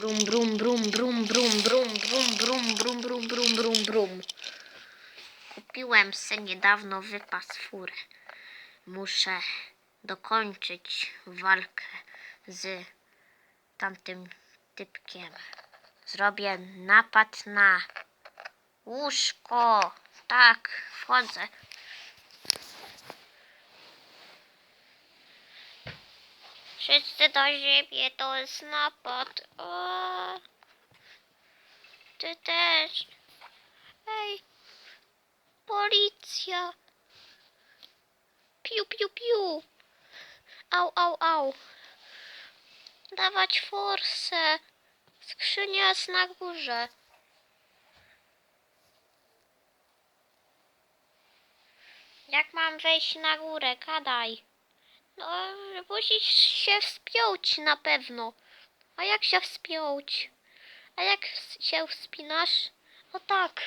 Brum, brum, brum, brum, brum, brum, brum, brum, brum, brum, brum, brum, brum. Kupiłem se niedawno wypas furę. Muszę dokończyć walkę z tamtym typkiem. Zrobię napad na łóżko. Tak, wchodzę. Wszyscy do ziemi, to jest napad. O, ty też. Ej, policja. Piu, piu, piu. Au, au, au. Dawać forsę. Skrzynia jest na górze. Jak mam wejść na górę? Gadaj. No, musisz się wspiąć na pewno. A jak się wspiąć? A jak się wspinasz? O tak.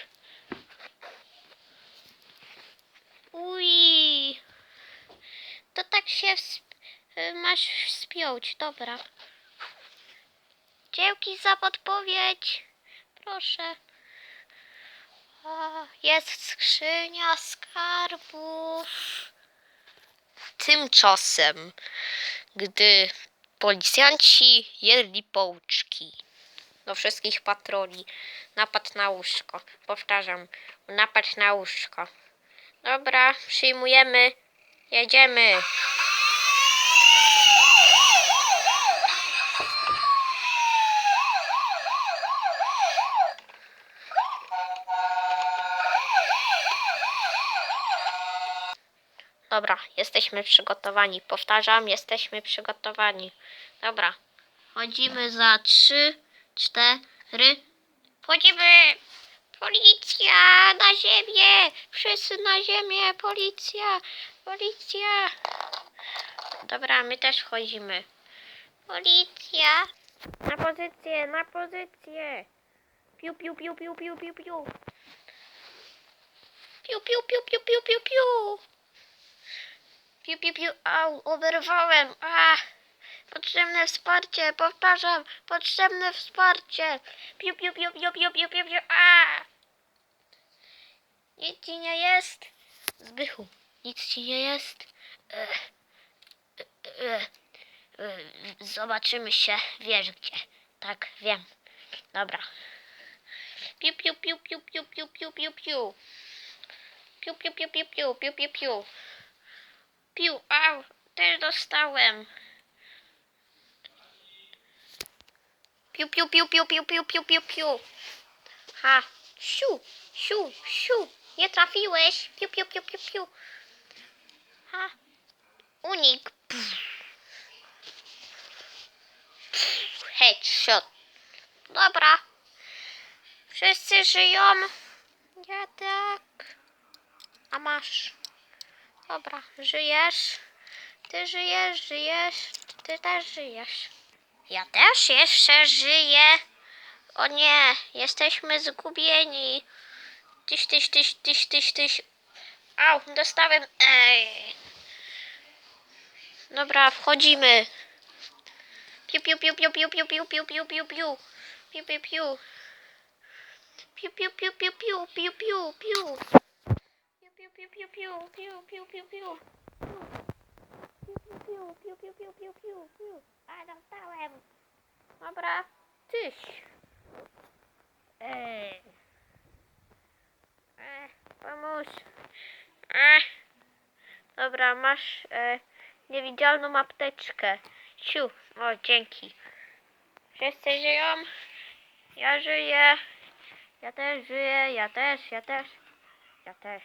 Uj. To tak się wsp- masz wspiąć, dobra. Dzięki za podpowiedź. Proszę. O, jest skrzynia skarbów. Tymczasem, gdy policjanci jedli połczki do wszystkich patroli, napad na łóżko. Powtarzam, napad na łóżko. Dobra, przyjmujemy, jedziemy. Dobra, jesteśmy przygotowani. Powtarzam, jesteśmy przygotowani. Dobra, chodzimy za trzy, cztery. Wchodzimy! Policja! Na ziemię! Wszyscy na ziemię! Policja! Policja! Dobra, my też wchodzimy. Policja! Na pozycję, na pozycję! Piu, piu, piu, piu, piu, piu, piu. Piu, piu, piu, piu, piu, piu, piu. Piu, piu, piu, au, oberwałem, a, potrzebne wsparcie, powtarzam, potrzebne wsparcie, piu, piu, piu, piu, piu, piu, piu, piu, a. Nic ci nie jest, Zbychu, nic ci nie jest, e, e, e, e, zobaczymy się, wiesz gdzie, tak, wiem, dobra. Piu, piu, piu, piu, piu, piu, piu, piu. Piu, piu, piu, piu, piu, piu, piu, piu. Piu, au, też dostałem. Piu, piu, piu, piu, piu, piu, piu, piu, piu. Ha, siu, siu, siu. Nie trafiłeś. Piu, piu, piu, piu, piu. Ha, unik. Pff. Pff, Headshot. Dobra. Wszyscy żyją. Ja tak. A masz. Dobra, żyjesz. Ty żyjesz, żyjesz. Ty też żyjesz. Ja też jeszcze żyję. O nie, jesteśmy zgubieni. Tyś, tyś, tyś, tyś, tyś, tyś. Au, dostałem. Ej. Dobra, wchodzimy. Piu, piu, piu, piu, piu, piu, piu, piu, piu, piu, piu. Piu, piu, piu. Piu, piu, piu, piu, piu, piu, piu, piu. Piu, piu, piu, piu, piu, piu, piu, piu. Piu, piu, piu, piu, piu, piu. A, dostałem. Dobra, tyś. Ej. E, pomóż. E. Dobra, masz e, niewidzialną apteczkę. Siu, o, dzięki. Wszyscy żyją? Ja żyję. Ja też żyję, ja też, ja też. Ja też.